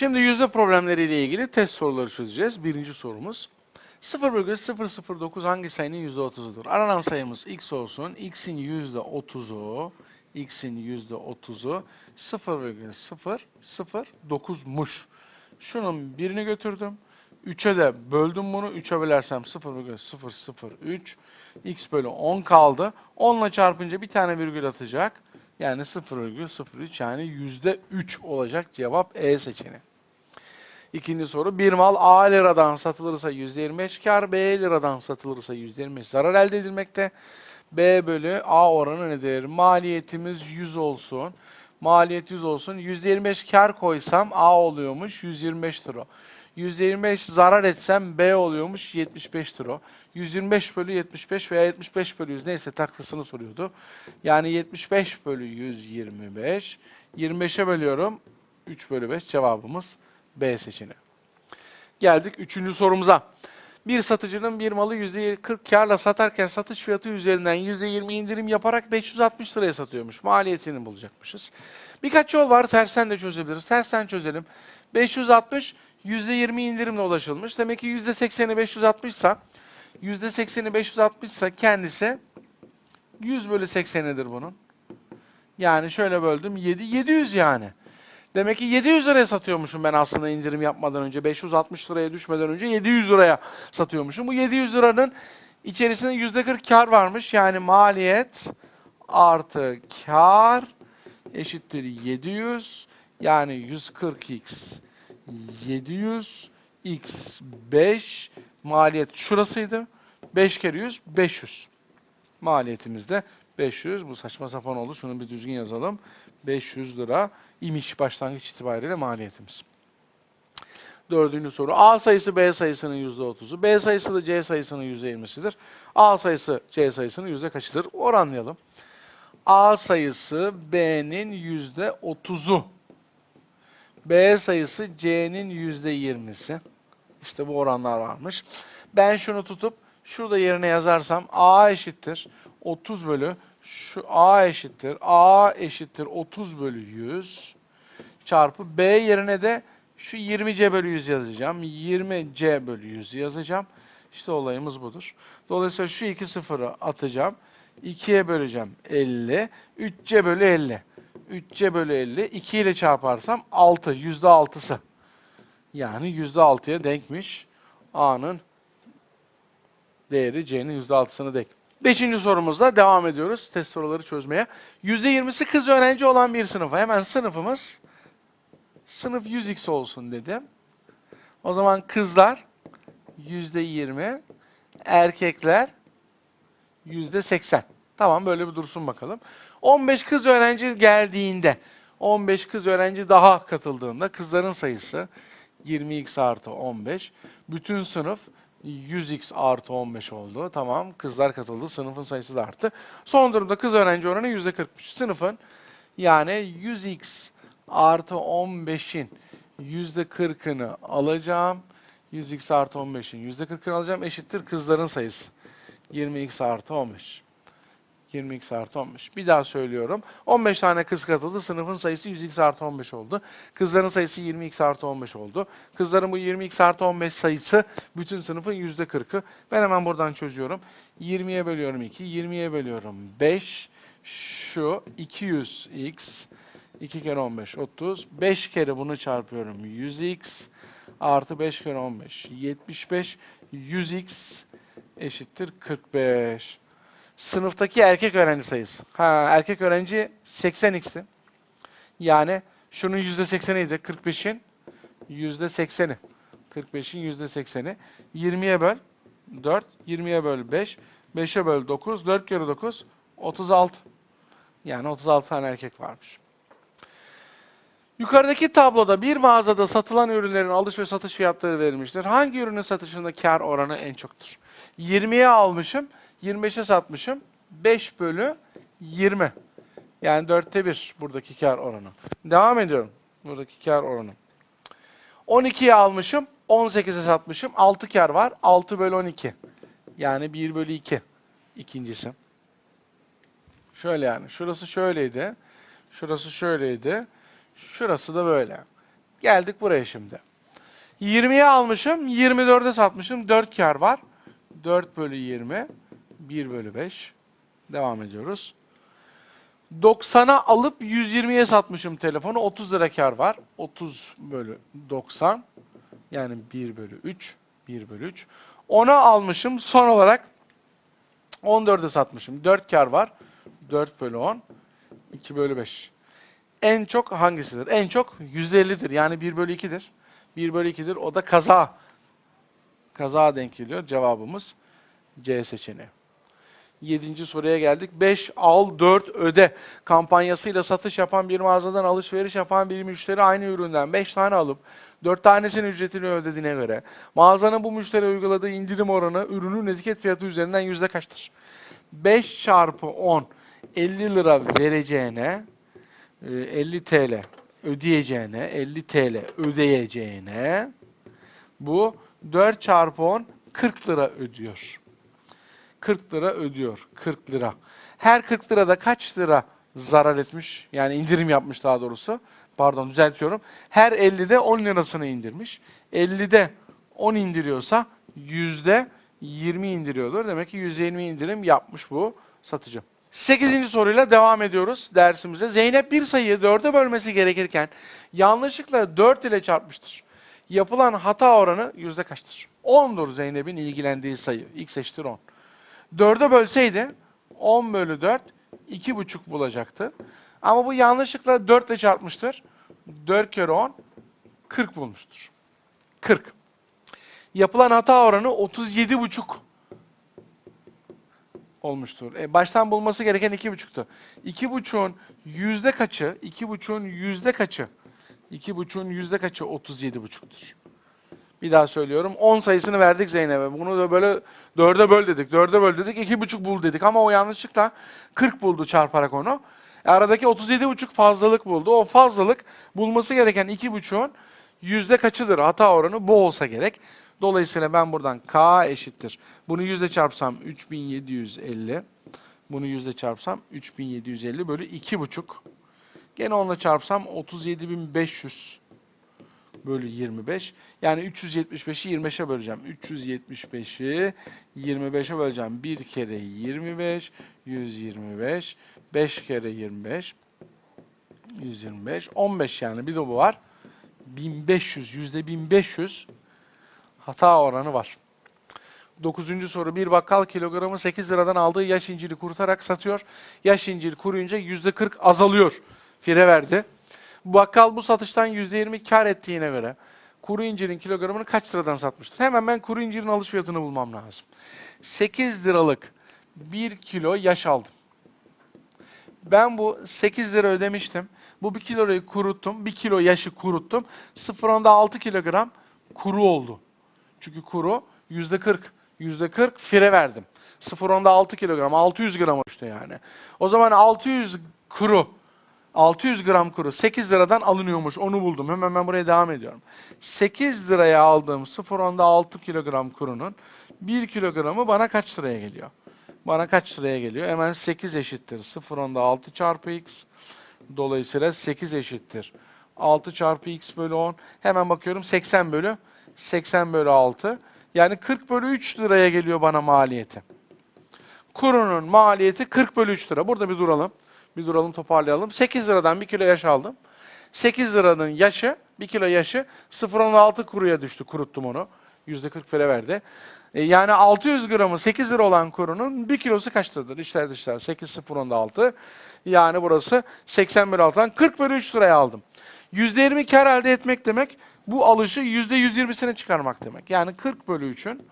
Şimdi yüzde problemleriyle ilgili test soruları çözeceğiz. Birinci sorumuz. 0,009 hangi sayının yüzde 30'udur? Aranan sayımız x olsun. x'in yüzde 30'u x'in yüzde 30'u 0,009'muş. Şunun birini götürdüm. 3'e de böldüm bunu. 3'e bölersem 0,003 x bölü 10 kaldı. 10 ile çarpınca bir tane virgül atacak. Yani 0,03 yani %3 olacak cevap E seçeneği. İkinci soru. Bir mal A liradan satılırsa %25 kar, B liradan satılırsa %25 zarar elde edilmekte. B bölü A oranı nedir? Maliyetimiz 100 olsun. Maliyet 100 olsun. %25 kar koysam A oluyormuş 125 lira. %25 zarar etsem B oluyormuş 75 lira. 125 bölü 75 veya 75 bölü 100 neyse taklısını soruyordu. Yani 75 bölü 125. 25'e bölüyorum. 3 bölü 5 cevabımız B seçeneği. Geldik üçüncü sorumuza. Bir satıcının bir malı %40 karla satarken satış fiyatı üzerinden %20 indirim yaparak 560 liraya satıyormuş. Maliyetini bulacakmışız. Birkaç yol var. Tersten de çözebiliriz. Tersten çözelim. 560 %20 indirimle ulaşılmış. Demek ki %80'i 560 ise %80'i 560 ise kendisi 100 bölü 80'idir bunun. Yani şöyle böldüm. 7, 700 yani. Demek ki 700 liraya satıyormuşum ben aslında indirim yapmadan önce. 560 liraya düşmeden önce 700 liraya satıyormuşum. Bu 700 liranın içerisinde %40 kar varmış. Yani maliyet artı kar eşittir 700. Yani 140x 700 x 5 maliyet şurasıydı. 5 kere 100 500. Maliyetimiz de 500. Bu saçma sapan oldu. Şunu bir düzgün yazalım. 500 lira imiş başlangıç itibariyle maliyetimiz. Dördüncü soru. A sayısı B sayısının %30'u. B sayısı da C sayısının %20'sidir. A sayısı C sayısının yüzde kaçıdır? Oranlayalım. A sayısı B'nin %30'u. B sayısı C'nin %20'si. İşte bu oranlar varmış. Ben şunu tutup şurada yerine yazarsam A eşittir 30 bölü şu A eşittir A eşittir 30 bölü 100 çarpı B yerine de şu 20C bölü 100 yazacağım. 20C bölü 100 yazacağım. İşte olayımız budur. Dolayısıyla şu iki sıfırı atacağım. 2'ye böleceğim 50. 3C bölü 50. 3C bölü 50. 2 ile çarparsam 6. Yüzde altısı. Yani yüzde altıya denkmiş. A'nın değeri C'nin yüzde altısını denk. Beşinci sorumuzla devam ediyoruz test soruları çözmeye. Yüzde yirmisi kız öğrenci olan bir sınıfa. Hemen sınıfımız sınıf 100x olsun dedim. O zaman kızlar yüzde yirmi, erkekler yüzde seksen. Tamam böyle bir dursun bakalım. 15 kız öğrenci geldiğinde, 15 kız öğrenci daha katıldığında kızların sayısı 20x artı 15. Bütün sınıf 100x artı 15 oldu. Tamam kızlar katıldı. Sınıfın sayısı da arttı. Son durumda kız öğrenci oranı %40'mış. Sınıfın yani 100x artı 15'in %40'ını alacağım. 100x artı 15'in %40'ını alacağım. Eşittir kızların sayısı. 20x artı 15. 20x artı 15. Bir daha söylüyorum. 15 tane kız katıldı. Sınıfın sayısı 100x artı 15 oldu. Kızların sayısı 20x artı 15 oldu. Kızların bu 20x artı 15 sayısı bütün sınıfın %40'ı. Ben hemen buradan çözüyorum. 20'ye bölüyorum 2. 20'ye bölüyorum 5. Şu 200x 2 kere 15 30. 5 kere bunu çarpıyorum 100x artı 5 kere 15 75. 100x eşittir 45 sınıftaki erkek öğrenci sayısı. Ha, erkek öğrenci 80x'ti. Yani şunun %80'iydi. 45'in %80'i. 45'in %80'i. 20'ye böl 4, 20'ye böl 5, 5'e böl 9, 4 kere 9, 36. Yani 36 tane erkek varmış. Yukarıdaki tabloda bir mağazada satılan ürünlerin alış ve satış fiyatları verilmiştir. Hangi ürünün satışında kar oranı en çoktur? 20'ye almışım, 25'e satmışım. 5 bölü 20. Yani dörtte bir buradaki kar oranı. Devam ediyorum. Buradaki kar oranı. 12'ye almışım, 18'e satmışım. 6 kar var. 6 bölü 12. Yani 1 bölü 2. İkincisi. Şöyle yani. Şurası şöyleydi. Şurası şöyleydi. Şurası da böyle. Geldik buraya şimdi. 20'ye almışım, 24'e satmışım. 4 kar var. 4 bölü 20, 1 bölü 5. Devam ediyoruz. 90'a alıp 120'ye satmışım telefonu. 30 lira kar var. 30 bölü 90. Yani 1 bölü 3. 1 bölü 3. 10'a almışım. Son olarak 14'e satmışım. 4 kar var. 4 bölü 10. 2 bölü 5. En çok hangisidir? En çok %50'dir. Yani 1 bölü 2'dir. 1 bölü 2'dir. O da kaza. Kaza denk geliyor. Cevabımız C seçeneği. Yedinci soruya geldik. 5 al 4 öde kampanyasıyla satış yapan bir mağazadan alışveriş yapan bir müşteri aynı üründen 5 tane alıp 4 tanesinin ücretini ödediğine göre mağazanın bu müşteri uyguladığı indirim oranı ürünün etiket fiyatı üzerinden yüzde kaçtır? 5 çarpı 10 50 lira vereceğine e, 50 TL ödeyeceğine 50 TL ödeyeceğine bu 4 çarpı 10 40 lira ödüyor. 40 lira ödüyor. 40 lira. Her 40 lirada kaç lira zarar etmiş? Yani indirim yapmış daha doğrusu. Pardon düzeltiyorum. Her 50'de 10 lirasını indirmiş. 50'de 10 indiriyorsa yüzde 20 indiriyordur. Demek ki %20 indirim yapmış bu satıcı. 8. soruyla devam ediyoruz dersimize. Zeynep bir sayıyı 4'e bölmesi gerekirken yanlışlıkla 4 ile çarpmıştır. Yapılan hata oranı yüzde kaçtır? 10'dur Zeynep'in ilgilendiği sayı. X eşittir 10. 4'e bölseydi 10 bölü 4 2,5 bulacaktı. Ama bu yanlışlıkla 4 ile çarpmıştır. 4 kere 10 40 bulmuştur. 40. Yapılan hata oranı 37,5 olmuştur. E, baştan bulması gereken 2,5'tu. 2,5'un yüzde kaçı? 2,5'un yüzde kaçı? 2,5'un yüzde kaçı 37,5'tur? Bir daha söylüyorum. 10 sayısını verdik Zeynep'e. Bunu da böyle 4'e böl dedik. 4'e böl dedik. 2,5 bul dedik. Ama o yanlışlıkla 40 buldu çarparak onu. E, aradaki 37,5 fazlalık buldu. O fazlalık bulması gereken 2,5'un yüzde kaçıdır? Hata oranı bu olsa gerek. Dolayısıyla ben buradan K eşittir. Bunu yüzde çarpsam 3750. Bunu yüzde çarpsam 3750 bölü 2,5. Gene onunla çarpsam 37500 bölü 25. Yani 375'i 25'e böleceğim. 375'i 25'e böleceğim. 1 kere 25, 125. 5 kere 25, 125. 15 yani bir de bu var. 1500, yüzde 1500 hata oranı var. Dokuzuncu soru. Bir bakkal kilogramı 8 liradan aldığı yaş inciri kurutarak satıyor. Yaş incir kuruyunca yüzde 40 azalıyor. Fire verdi. Bakkal bu satıştan %20 kar ettiğine göre kuru incirin kilogramını kaç liradan satmıştır? Hemen ben kuru incirin alış fiyatını bulmam lazım. 8 liralık 1 kilo yaş aldım. Ben bu 8 lira ödemiştim. Bu 1 kiloyu kuruttum. 1 kilo yaşı kuruttum. 0.6 kilogram kuru oldu. Çünkü kuru %40. %40 fire verdim. 0.6 kilogram. 600 gram işte yani. O zaman 600 kuru 600 gram kuru 8 liradan alınıyormuş. Onu buldum. Hemen ben buraya devam ediyorum. 8 liraya aldığım 0.6 kilogram kurunun 1 kilogramı bana kaç liraya geliyor? Bana kaç liraya geliyor? Hemen 8 eşittir. 0.6 çarpı x. Dolayısıyla 8 eşittir. 6 çarpı x bölü 10. Hemen bakıyorum 80 bölü 80 bölü 6. Yani 40 bölü 3 liraya geliyor bana maliyeti. Kurunun maliyeti 40 bölü 3 lira. Burada bir duralım. Bir duralım toparlayalım. 8 liradan 1 kilo yaş aldım. 8 liranın yaşı, 1 kilo yaşı 0.16 kuruya düştü. Kuruttum onu. %40 fere verdi. E, yani 600 gramı 8 lira olan kurunun 1 kilosu kaç liradır? İşler dışlar 8 0.16. Yani burası 80 bölü 6'dan 40 bölü 3 liraya aldım. %20 kar elde etmek demek bu alışı %120'sine çıkarmak demek. Yani 40 bölü 3'ün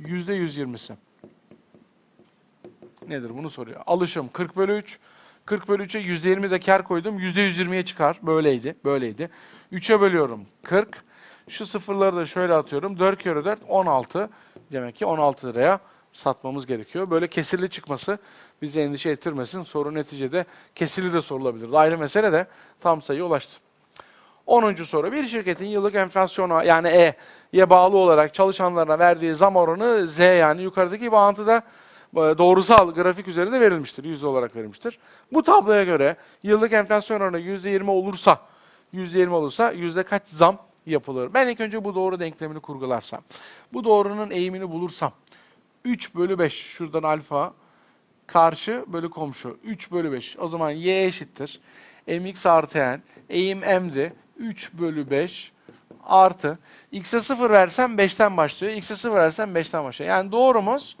%120'si. Nedir bunu soruyor. Alışım 40 bölü 3. 40 bölü 3'e %20 de kar koydum. %120'ye çıkar. Böyleydi. Böyleydi. 3'e bölüyorum 40. Şu sıfırları da şöyle atıyorum. 4 kere 4 16. Demek ki 16 liraya satmamız gerekiyor. Böyle kesirli çıkması bizi endişe ettirmesin. Soru neticede kesirli de sorulabilir. Ayrı mesele de tam sayı ulaştı. 10. soru. Bir şirketin yıllık enflasyona yani E'ye bağlı olarak çalışanlarına verdiği zam oranı Z yani yukarıdaki bağıntıda doğrusal grafik üzerinde verilmiştir. Yüzde olarak verilmiştir. Bu tabloya göre yıllık enflasyon oranı %20 olursa %20 olursa yüzde kaç zam yapılır? Ben ilk önce bu doğru denklemini kurgularsam. Bu doğrunun eğimini bulursam. 3 bölü 5 şuradan alfa karşı bölü komşu. 3 bölü 5. O zaman y eşittir. mx artı n. Eğim m'di. 3 bölü 5 artı. x'e 0 versem 5'ten başlıyor. x'e 0 versem 5'ten başlıyor. Yani doğrumuz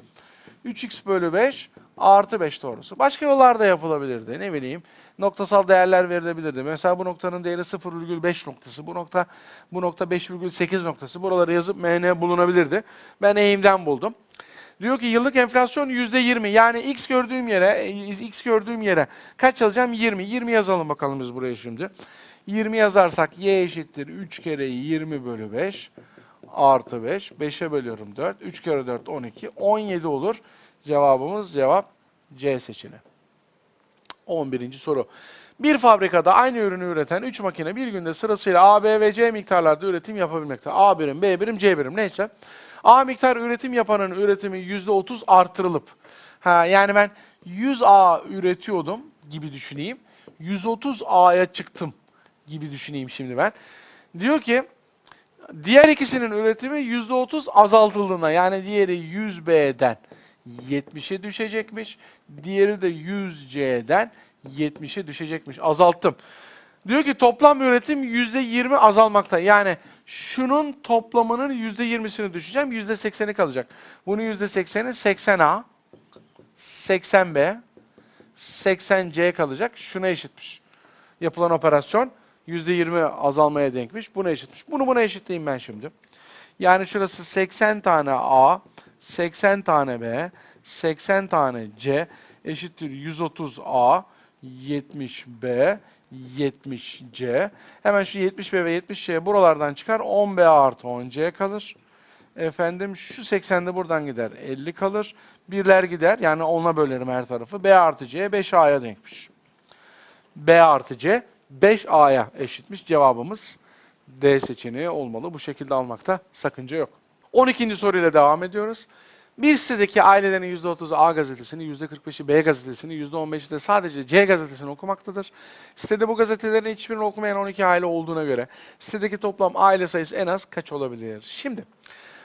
3x bölü 5 artı 5 doğrusu. Başka yollarda yapılabilirdi. Ne bileyim noktasal değerler verilebilirdi. Mesela bu noktanın değeri 0,5 noktası. Bu nokta bu nokta 5,8 noktası. Buraları yazıp mn bulunabilirdi. Ben eğimden buldum. Diyor ki yıllık enflasyon %20. Yani x gördüğüm yere x gördüğüm yere kaç yazacağım? 20. 20 yazalım bakalım biz buraya şimdi. 20 yazarsak y eşittir 3 kere 20 bölü 5 artı 5. 5'e bölüyorum 4. 3 kere 4 12. 17 olur. Cevabımız cevap C seçeneği. 11. soru. Bir fabrikada aynı ürünü üreten 3 makine bir günde sırasıyla A, B ve C miktarlarda üretim yapabilmekte. A birim, B birim, C birim neyse. A miktar üretim yapanın üretimi %30 artırılıp. Ha, yani ben 100 A üretiyordum gibi düşüneyim. 130 A'ya çıktım gibi düşüneyim şimdi ben. Diyor ki diğer ikisinin üretimi %30 azaltıldığına yani diğeri 100B'den 70'e düşecekmiş. Diğeri de 100C'den 70'e düşecekmiş. Azalttım. Diyor ki toplam üretim %20 azalmakta. Yani şunun toplamının %20'sini düşeceğim. %80'i kalacak. Bunun %80'i 80A, 80B, 80C kalacak. Şuna eşitmiş. Yapılan operasyon %20 azalmaya denkmiş. Buna eşitmiş. Bunu buna eşitleyeyim ben şimdi. Yani şurası 80 tane A, 80 tane B, 80 tane C eşittir 130A, 70B, 70C. Hemen şu 70B ve 70C buralardan çıkar. 10B artı 10C kalır. Efendim şu 80 de buradan gider. 50 kalır. Birler gider. Yani 10'a bölerim her tarafı. B artı C 5A'ya denkmiş. B artı C 5A'ya eşitmiş. Cevabımız D seçeneği olmalı. Bu şekilde almakta sakınca yok. 12. soruyla devam ediyoruz. Bir sitedeki ailelerin %30'u A gazetesini, %45'i B gazetesini, %15'i de sadece C gazetesini okumaktadır. Sitede bu gazetelerin hiçbirini okumayan 12 aile olduğuna göre sitedeki toplam aile sayısı en az kaç olabilir? Şimdi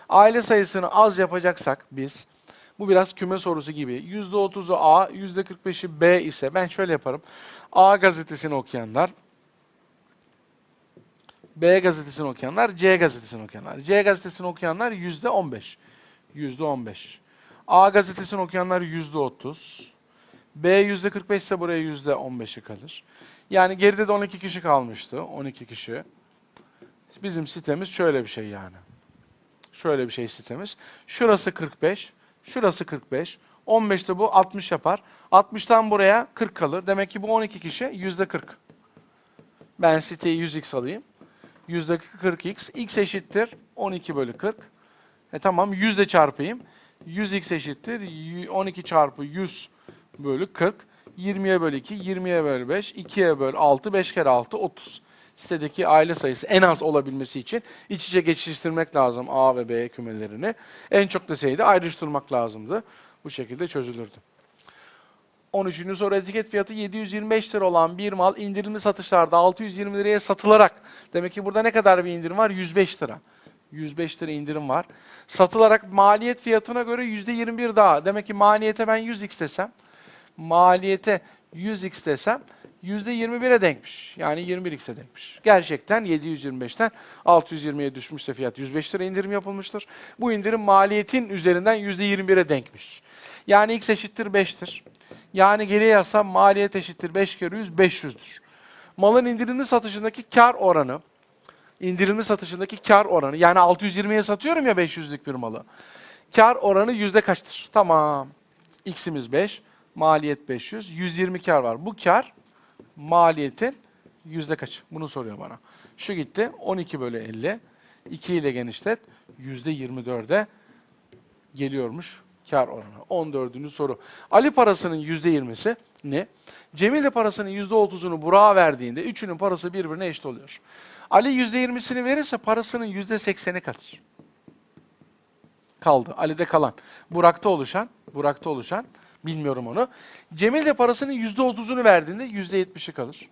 aile sayısını az yapacaksak biz bu biraz küme sorusu gibi. %30'u A, %45'i B ise ben şöyle yaparım. A gazetesini okuyanlar, B gazetesini okuyanlar, C gazetesini okuyanlar. C gazetesini okuyanlar yüzde 15. Yüzde 15. A gazetesini okuyanlar yüzde 30. B yüzde 45 ise buraya yüzde 15'i kalır. Yani geride de 12 kişi kalmıştı. 12 kişi. Bizim sitemiz şöyle bir şey yani. Şöyle bir şey sitemiz. Şurası 45. Şurası 45. 15 de bu 60 yapar. 60'tan buraya 40 kalır. Demek ki bu 12 kişi yüzde 40. Ben siteyi 100x alayım. Yüzde 40x. x eşittir 12 bölü 40. E tamam 100 de çarpayım. 100x eşittir y- 12 çarpı 100 bölü 40. 20'ye bölü 2, 20'ye bölü 5, 2'ye bölü 6, 5 kere 6, 30. Sitedeki aile sayısı en az olabilmesi için iç içe geçiştirmek lazım A ve B kümelerini. En çok deseydi ayrıştırmak lazımdı. Bu şekilde çözülürdü. 13. soru etiket fiyatı 725 lira olan bir mal indirimli satışlarda 620 liraya satılarak demek ki burada ne kadar bir indirim var? 105 lira. 105 lira indirim var. Satılarak maliyet fiyatına göre %21 daha. Demek ki maliyete ben 100x desem, maliyete 100x desem %21'e denkmiş. Yani 21x'e denkmiş. Gerçekten 725'ten 620'ye düşmüşse fiyat 105 lira indirim yapılmıştır. Bu indirim maliyetin üzerinden %21'e denkmiş. Yani x eşittir 5'tir. Yani geriye yazsam maliyet eşittir 5 kere 100 500'dür. Malın indirimli satışındaki kar oranı indirimli satışındaki kar oranı yani 620'ye satıyorum ya 500'lük bir malı. Kar oranı yüzde kaçtır? Tamam. X'imiz 5, maliyet 500, 120 kar var. Bu kar maliyetin yüzde kaçı? Bunu soruyor bana. Şu gitti 12 bölü 50. 2 ile genişlet yüzde 24'e geliyormuş kar oranı. 14. soru. Ali parasının yüzde 20'si ne? Cemil de parasının yüzde 30'unu Burak'a verdiğinde üçünün parası birbirine eşit oluyor. Ali yüzde 20'sini verirse parasının yüzde 80'i kalır. Kaldı. Ali'de kalan. Burak'ta oluşan, Burak'ta oluşan, bilmiyorum onu. Cemil de parasının yüzde 30'unu verdiğinde yüzde 70'i kalır.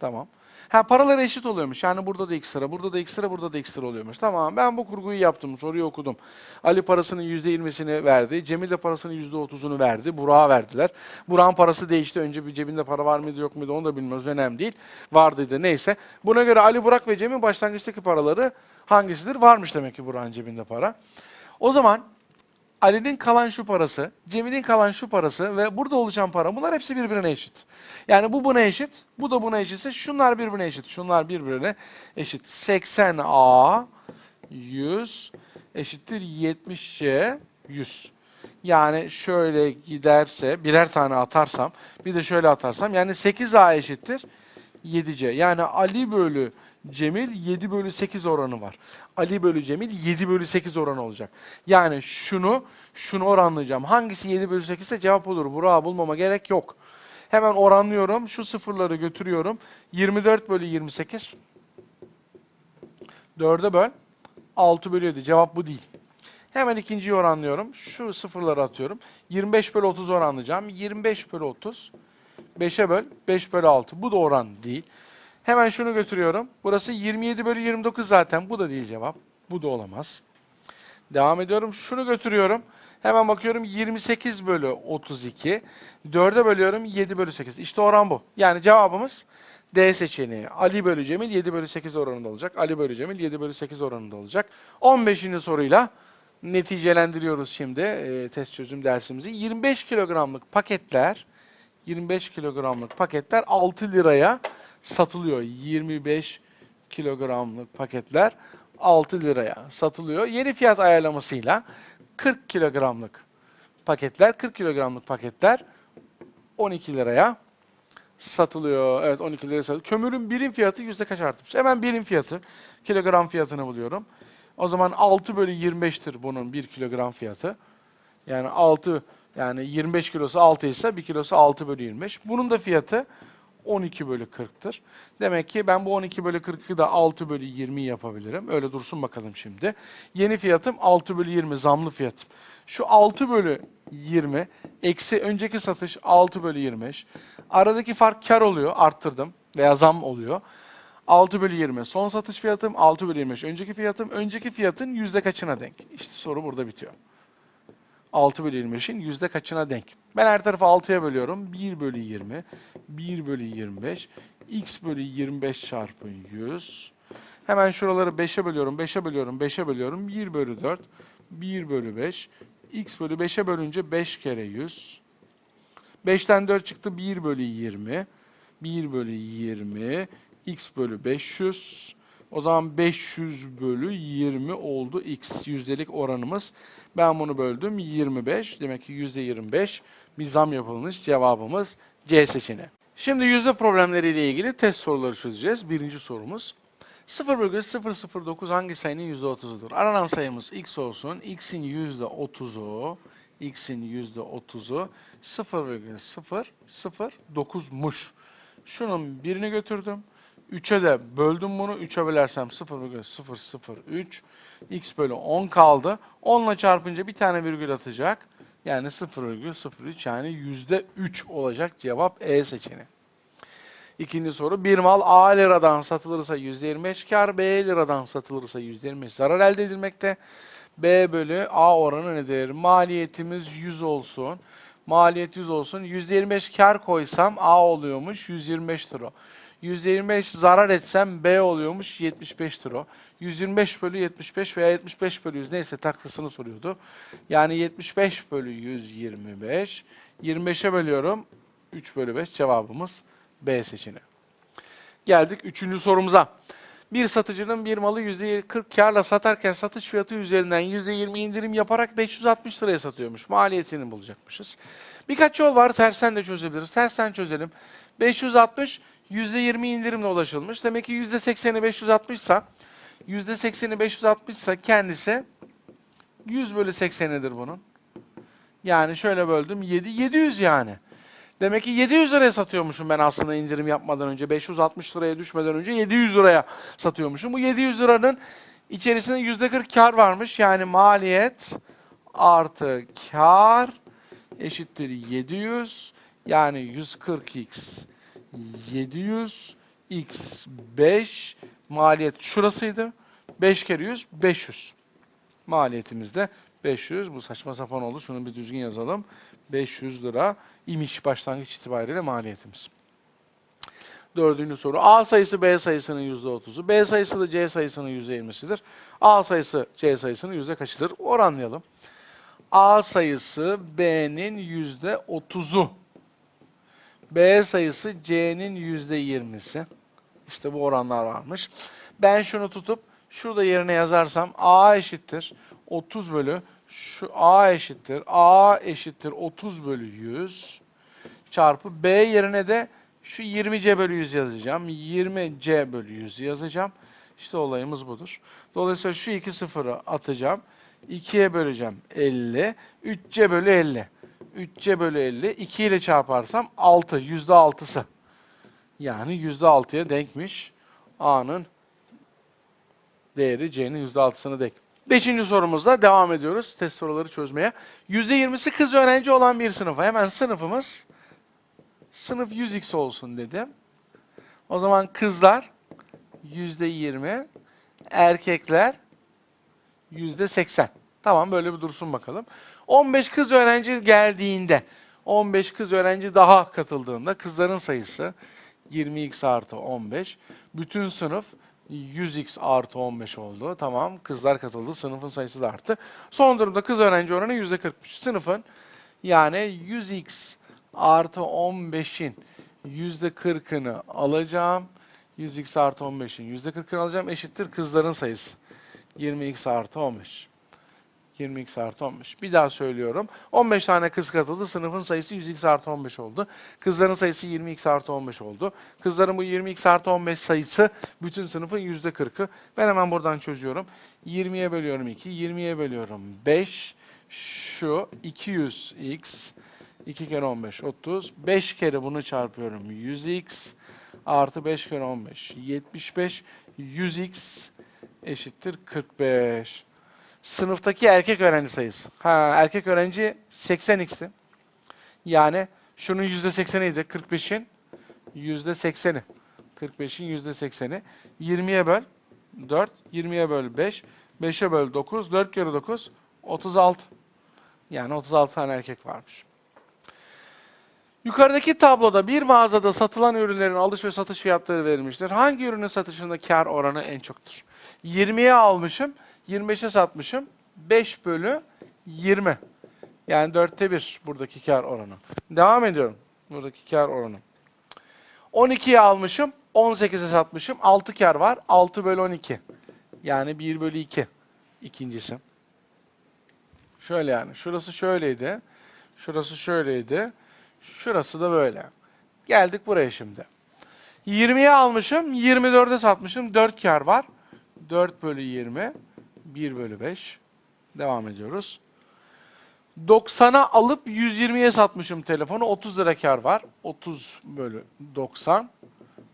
Tamam. Ha paraları eşit oluyormuş. Yani burada da lira, burada da lira, burada da lira oluyormuş. Tamam ben bu kurguyu yaptım. Soruyu okudum. Ali parasının %20'sini verdi. Cemil de parasının %30'unu verdi. Burak'a verdiler. Burak'ın parası değişti. Önce bir cebinde para var mıydı yok muydu onu da bilmiyoruz. Önemli değil. Vardıydı neyse. Buna göre Ali, Burak ve Cem'in başlangıçtaki paraları hangisidir? Varmış demek ki Burak'ın cebinde para. O zaman Ali'nin kalan şu parası, Cemil'in kalan şu parası ve burada oluşan para bunlar hepsi birbirine eşit. Yani bu buna eşit, bu da buna eşitse şunlar birbirine eşit. Şunlar birbirine eşit. 80A 100 eşittir 70C 100. Yani şöyle giderse birer tane atarsam bir de şöyle atarsam yani 8A eşittir 7C. Yani Ali bölü Cemil 7 bölü 8 oranı var. Ali bölü Cemil 7 bölü 8 oranı olacak. Yani şunu şunu oranlayacağım. Hangisi 7 bölü 8 ise cevap olur. Burak'ı bulmama gerek yok. Hemen oranlıyorum. Şu sıfırları götürüyorum. 24 bölü 28. 4'e böl. 6 bölü 7. Cevap bu değil. Hemen ikinciyi oranlıyorum. Şu sıfırları atıyorum. 25 bölü 30 oranlayacağım. 25 bölü 30. 5'e böl. 5 bölü 6. Bu da oran değil. Hemen şunu götürüyorum. Burası 27 bölü 29 zaten. Bu da değil cevap. Bu da olamaz. Devam ediyorum. Şunu götürüyorum. Hemen bakıyorum 28 bölü 32. 4'e bölüyorum 7 bölü 8. İşte oran bu. Yani cevabımız D seçeneği. Ali bölü Cemil 7 bölü 8 oranında olacak. Ali bölü Cemil 7 bölü 8 oranında olacak. 15. soruyla neticelendiriyoruz şimdi e, test çözüm dersimizi. 25 kilogramlık paketler 25 kilogramlık paketler 6 liraya satılıyor. 25 kilogramlık paketler 6 liraya satılıyor. Yeni fiyat ayarlamasıyla 40 kilogramlık paketler, 40 kilogramlık paketler 12 liraya satılıyor. Evet 12 liraya satılıyor. Kömürün birim fiyatı yüzde kaç artmış? Hemen birim fiyatı, kilogram fiyatını buluyorum. O zaman 6 bölü 25'tir bunun 1 kilogram fiyatı. Yani 6 yani 25 kilosu 6 ise 1 kilosu 6 bölü 25. Bunun da fiyatı 12 bölü 40'tır. Demek ki ben bu 12 bölü 40'ı da 6 bölü 20 yapabilirim. Öyle dursun bakalım şimdi. Yeni fiyatım 6 bölü 20 zamlı fiyatım. Şu 6 bölü 20 eksi önceki satış 6 bölü 25. Aradaki fark kar oluyor arttırdım veya zam oluyor. 6 bölü 20 son satış fiyatım 6 bölü 25 önceki fiyatım önceki fiyatın yüzde kaçına denk? İşte soru burada bitiyor. 6 bölü 25'in yüzde kaçına denk? Ben her tarafı 6'ya bölüyorum. 1 bölü 20, 1 bölü 25, x bölü 25 çarpı 100. Hemen şuraları 5'e bölüyorum, 5'e bölüyorum, 5'e bölüyorum. 1 bölü 4, 1 bölü 5, x bölü 5'e bölünce 5 kere 100. 5'ten 4 çıktı 1 bölü 20, 1 bölü 20, x bölü 500. O zaman 500 bölü 20 oldu x yüzdelik oranımız. Ben bunu böldüm 25. Demek ki yüzde 25 bir zam yapılmış. Cevabımız C seçeneği. Şimdi yüzde problemleriyle ilgili test soruları çözeceğiz. Birinci sorumuz. 0,009 hangi sayının %30'udur? Aranan sayımız x olsun. x'in %30'u x'in %30'u 0,009'muş. Şunun birini götürdüm. 3'e de böldüm bunu. 3'e bölersem 0,003 x bölü 10 kaldı. 10 ile çarpınca bir tane virgül atacak. Yani 0,03 yani %3 olacak cevap E seçeneği. İkinci soru. Bir mal A liradan satılırsa %25 kar, B liradan satılırsa %25 zarar elde edilmekte. B bölü A oranı nedir? Maliyetimiz 100 olsun. Maliyet 100 olsun. %25 kar koysam A oluyormuş 125 lira. %25 zarar etsem B oluyormuş 75 lira. 125 bölü 75 veya 75 bölü 100 neyse taklısını soruyordu. Yani 75 bölü 125. 25'e bölüyorum. 3 bölü 5 cevabımız B seçeneği. Geldik üçüncü sorumuza. Bir satıcının bir malı %40 karla satarken satış fiyatı üzerinden %20 indirim yaparak 560 liraya satıyormuş. Maliyetini bulacakmışız. Birkaç yol var. Tersten de çözebiliriz. Tersten çözelim. 560 %20 indirimle ulaşılmış. Demek ki %80'i 560 ise %80'i 560 ise kendisi 100 bölü 80'idir bunun. Yani şöyle böldüm 7, 700 yani. Demek ki 700 liraya satıyormuşum ben aslında indirim yapmadan önce. 560 liraya düşmeden önce 700 liraya satıyormuşum. Bu 700 liranın içerisinde %40 kar varmış. Yani maliyet artı kar eşittir 700. Yani 140x 700 x5 maliyet şurasıydı. 5 kere 100 500. Maliyetimiz de 500. Bu saçma sapan oldu. Şunu bir düzgün yazalım. 500 lira imiş başlangıç itibariyle maliyetimiz. Dördüncü soru. A sayısı B sayısının %30'u. B sayısı da C sayısının %20'sidir. A sayısı C sayısının yüzde kaçıdır? Oranlayalım. A sayısı B'nin %30'u. B sayısı C'nin %20'si. İşte bu oranlar varmış. Ben şunu tutup şurada yerine yazarsam A eşittir 30 bölü şu A eşittir A eşittir 30 bölü 100 çarpı B yerine de şu 20C bölü 100 yazacağım. 20C bölü 100 yazacağım. İşte olayımız budur. Dolayısıyla şu iki sıfırı atacağım. 2'ye böleceğim 50. 3C bölü 50. 3C bölü 50. 2 ile çarparsam 6. %6'sı. Yani %6'ya denkmiş. A'nın değeri C'nin %6'sına denk. Beşinci sorumuzla devam ediyoruz test soruları çözmeye. %20'si kız öğrenci olan bir sınıfa. Hemen sınıfımız sınıf 100x olsun dedim. O zaman kızlar %20, erkekler %80. Tamam böyle bir dursun bakalım. 15 kız öğrenci geldiğinde, 15 kız öğrenci daha katıldığında kızların sayısı 20x artı 15. Bütün sınıf 100x artı 15 oldu. Tamam kızlar katıldı. Sınıfın sayısı da arttı. Son durumda kız öğrenci oranı %40'mış. Sınıfın yani 100x artı 15'in %40'ını alacağım. 100x artı 15'in %40'ını alacağım. Eşittir kızların sayısı. 20x artı 15. 20x artı 15. Bir daha söylüyorum. 15 tane kız katıldı. Sınıfın sayısı 100x artı 15 oldu. Kızların sayısı 20x artı 15 oldu. Kızların bu 20x artı 15 sayısı bütün sınıfın %40'ı. Ben hemen buradan çözüyorum. 20'ye bölüyorum 2. 20'ye bölüyorum 5. Şu 200x 2 kere 15 30. 5 kere bunu çarpıyorum 100x artı 5 kere 15 75. 100x eşittir 45. Sınıftaki erkek öğrenci sayısı. Ha, erkek öğrenci 80x'ti. Yani şunun %80'iydi. 45'in %80'i. 45'in %80'i. 20'ye böl 4. 20'ye böl 5. 5'e böl 9. 4 kere 9. 36. Yani 36 tane erkek varmış. Yukarıdaki tabloda bir mağazada satılan ürünlerin alış ve satış fiyatları verilmiştir. Hangi ürünün satışında kar oranı en çoktur? 20'ye almışım, 25'e satmışım. 5 bölü 20. Yani dörtte bir buradaki kar oranı. Devam ediyorum. Buradaki kar oranı. 12'ye almışım, 18'e satmışım. 6 kar var. 6 bölü 12. Yani 1 bölü 2. İkincisi. Şöyle yani. Şurası şöyleydi. Şurası şöyleydi. Şurası da böyle. Geldik buraya şimdi. 20'ye almışım, 24'e satmışım. 4 kar var. 4 bölü 20, 1 bölü 5. Devam ediyoruz. 90'a alıp 120'ye satmışım telefonu. 30 lira kar var. 30 bölü 90.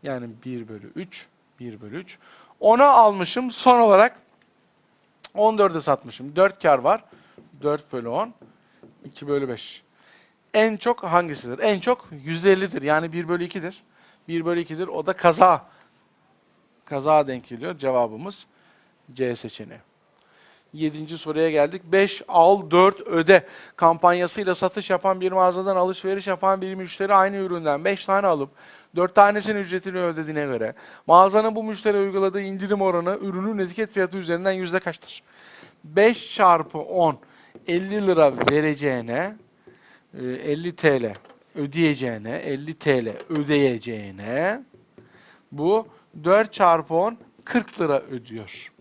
Yani 1 bölü 3. 1 bölü 3. 10'a almışım. Son olarak 14'e satmışım. 4 kar var. 4 bölü 10. 2 bölü 5. En çok hangisidir? En çok %50'dir. Yani 1 bölü 2'dir. 1 bölü 2'dir. O da kaza. Kaza denk geliyor. Cevabımız C seçeneği. Yedinci soruya geldik. 5 al 4 öde kampanyasıyla satış yapan bir mağazadan alışveriş yapan bir müşteri aynı üründen 5 tane alıp 4 tanesinin ücretini ödediğine göre mağazanın bu müşteri uyguladığı indirim oranı ürünün etiket fiyatı üzerinden yüzde kaçtır? 5 çarpı 10 50 lira vereceğine e, 50 TL ödeyeceğine 50 TL ödeyeceğine bu 4 çarpı 10 40 lira ödüyor.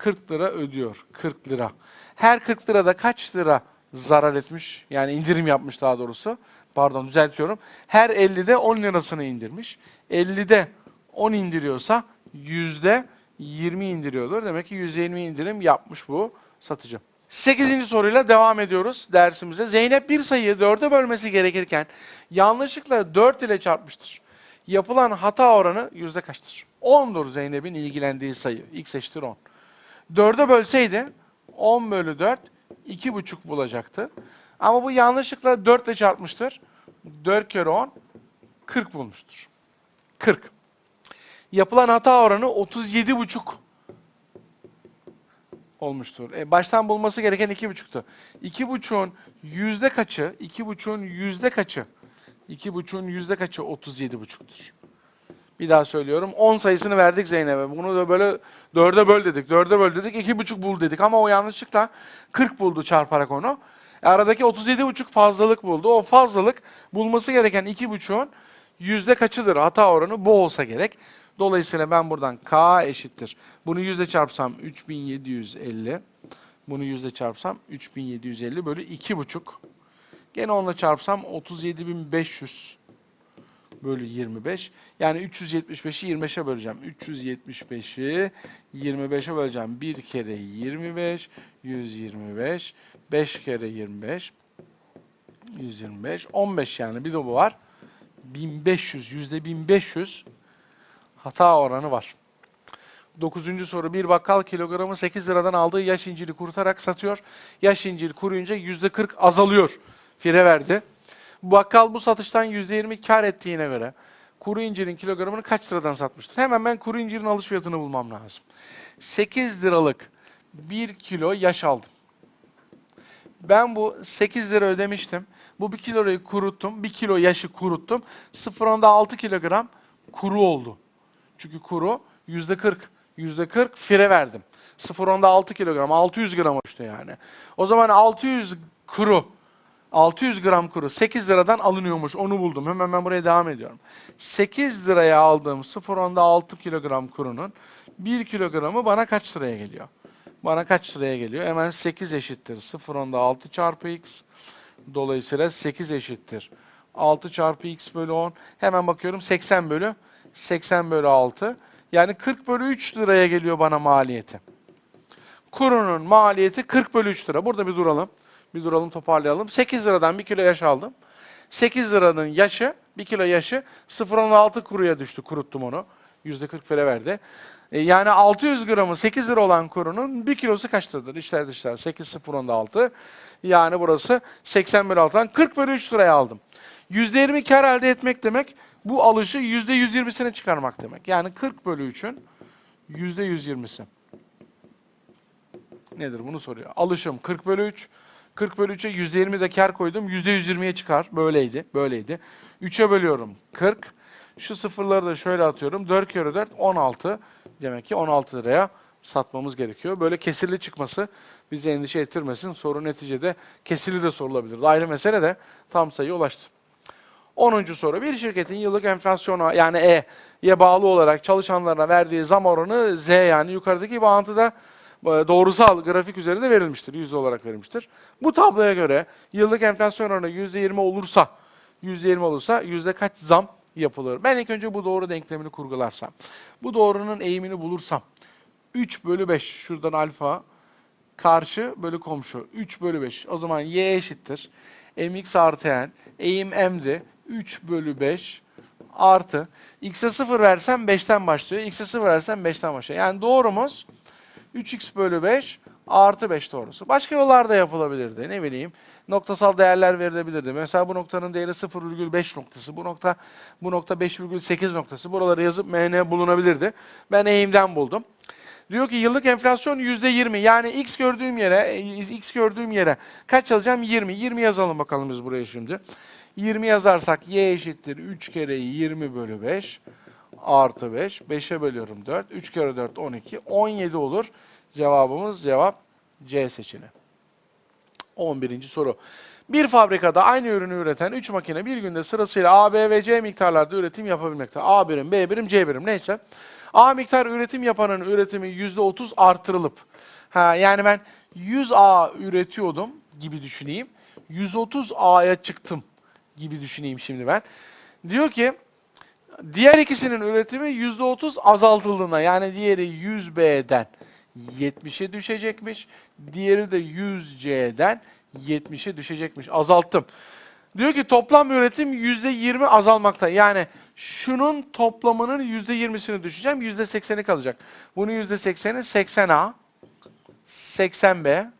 40 lira ödüyor. 40 lira. Her 40 lirada kaç lira zarar etmiş? Yani indirim yapmış daha doğrusu. Pardon düzeltiyorum. Her 50'de 10 lirasını indirmiş. 50'de 10 indiriyorsa yüzde 20 indiriyordur. Demek ki %20 indirim yapmış bu satıcı. 8. soruyla devam ediyoruz dersimize. Zeynep bir sayıyı 4'e bölmesi gerekirken yanlışlıkla 4 ile çarpmıştır. Yapılan hata oranı yüzde kaçtır? 10'dur Zeynep'in ilgilendiği sayı. X eşittir 10. 4'e bölseydi 10 bölü 4 2,5 bulacaktı. Ama bu yanlışlıkla 4 ile çarpmıştır. 4 kere 10 40 bulmuştur. 40. Yapılan hata oranı 37,5 olmuştur. E, baştan bulması gereken 2,5'tu. 2,5'un yüzde kaçı? 2,5'un yüzde kaçı? 2,5'un yüzde kaçı 37,5'tur? Bir daha söylüyorum. 10 sayısını verdik Zeynep'e. Bunu da böyle 4'e böl dedik. 4'e böl dedik. 2,5 bul dedik. Ama o yanlışlıkla 40 buldu çarparak onu. E, aradaki 37,5 fazlalık buldu. O fazlalık bulması gereken 2,5'un yüzde kaçıdır? Hata oranı bu olsa gerek. Dolayısıyla ben buradan k eşittir. Bunu yüzde çarpsam 3750. Bunu yüzde çarpsam 3750 bölü 2,5. Gene onunla çarpsam 37500 bölü 25. Yani 375'i 25'e böleceğim. 375'i 25'e böleceğim. 1 kere 25, 125. 5 kere 25, 125. 15 yani bir de bu var. 1500, yüzde 1500 hata oranı var. Dokuzuncu soru. Bir bakkal kilogramı 8 liradan aldığı yaş inciri kurutarak satıyor. Yaş incir kuruyunca yüzde 40 azalıyor. Fire verdi. Bakkal bu satıştan %20 kar ettiğine göre kuru incirin kilogramını kaç liradan satmıştır? Hemen ben kuru incirin alış fiyatını bulmam lazım. 8 liralık 1 kilo yaş aldım. Ben bu 8 lira ödemiştim. Bu 1 kiloyu kuruttum. 1 kilo yaşı kuruttum. 0.10'da 6 kilogram kuru oldu. Çünkü kuru %40. %40 fire verdim. 0.10'da 6 kilogram. 600 gram işte yani. O zaman 600 kuru 600 gram kuru 8 liradan alınıyormuş. Onu buldum. Hemen ben buraya devam ediyorum. 8 liraya aldığım 0.10'da 6 kilogram kurunun 1 kilogramı bana kaç liraya geliyor? Bana kaç liraya geliyor? Hemen 8 eşittir. 0.10'da 6 çarpı x. Dolayısıyla 8 eşittir. 6 çarpı x bölü 10. Hemen bakıyorum 80 bölü 80 bölü 6. Yani 40 bölü 3 liraya geliyor bana maliyeti. Kurunun maliyeti 40 bölü 3 lira. Burada bir duralım. Bir duralım toparlayalım. 8 liradan 1 kilo yaş aldım. 8 liranın yaşı, 1 kilo yaşı 0.16 kuruya düştü. Kuruttum onu. %40 fere verdi. E, yani 600 gramı 8 lira olan kurunun 1 kilosu kaç liradır? İşler dışlar 8 0.16. Yani burası 80 bölü 6'dan 40 bölü 3 liraya aldım. %20 kar elde etmek demek bu alışı %120'sine çıkarmak demek. Yani 40 bölü 3'ün %120'si. Nedir bunu soruyor. Alışım 40 bölü 3. 40 bölü 3'e %20 de kar koydum. %120'ye çıkar. Böyleydi. Böyleydi. 3'e bölüyorum 40. Şu sıfırları da şöyle atıyorum. 4 kere 4 16. Demek ki 16 liraya satmamız gerekiyor. Böyle kesirli çıkması bizi endişe ettirmesin. Soru neticede kesirli de sorulabilir. Ayrı mesele de tam sayıya ulaştı. 10. soru. Bir şirketin yıllık enflasyona yani E'ye bağlı olarak çalışanlarına verdiği zam oranı Z yani yukarıdaki bağıntıda doğrusal grafik üzerinde verilmiştir. Yüzde olarak verilmiştir. Bu tabloya göre yıllık enflasyon oranı %20 olursa %20 olursa yüzde kaç zam yapılır? Ben ilk önce bu doğru denklemini kurgularsam. Bu doğrunun eğimini bulursam 3 bölü 5 şuradan alfa karşı bölü komşu 3 bölü 5. O zaman y eşittir. mx artı n. Eğim m'di. 3 bölü 5 artı. x'e 0 versem 5'ten başlıyor. x'e 0 versem 5'ten başlıyor. Yani doğrumuz 3x bölü 5 artı 5 doğrusu. Başka yollar da yapılabilirdi. Ne bileyim noktasal değerler verilebilirdi. Mesela bu noktanın değeri 0,5 noktası. Bu nokta bu nokta 5,8 noktası. Buraları yazıp mn bulunabilirdi. Ben eğimden buldum. Diyor ki yıllık enflasyon %20. Yani x gördüğüm yere x gördüğüm yere kaç yazacağım? 20. 20 yazalım bakalım biz buraya şimdi. 20 yazarsak y eşittir 3 kere 20 bölü 5 artı 5. 5'e bölüyorum 4. 3 kere 4 12. 17 olur. Cevabımız cevap C seçeneği. 11. soru. Bir fabrikada aynı ürünü üreten 3 makine bir günde sırasıyla A, B ve C miktarlarda üretim yapabilmekte. A birim, B birim, C birim neyse. A miktar üretim yapanın üretimi %30 artırılıp ha yani ben 100 A üretiyordum gibi düşüneyim. 130 A'ya çıktım gibi düşüneyim şimdi ben. Diyor ki diğer ikisinin üretimi %30 azaltıldığında yani diğeri 100B'den 70'e düşecekmiş. Diğeri de 100C'den 70'e düşecekmiş. Azalttım. Diyor ki toplam üretim %20 azalmakta. Yani şunun toplamının %20'sini düşeceğim. %80'i kalacak. Bunun %80'i 80A, 80B,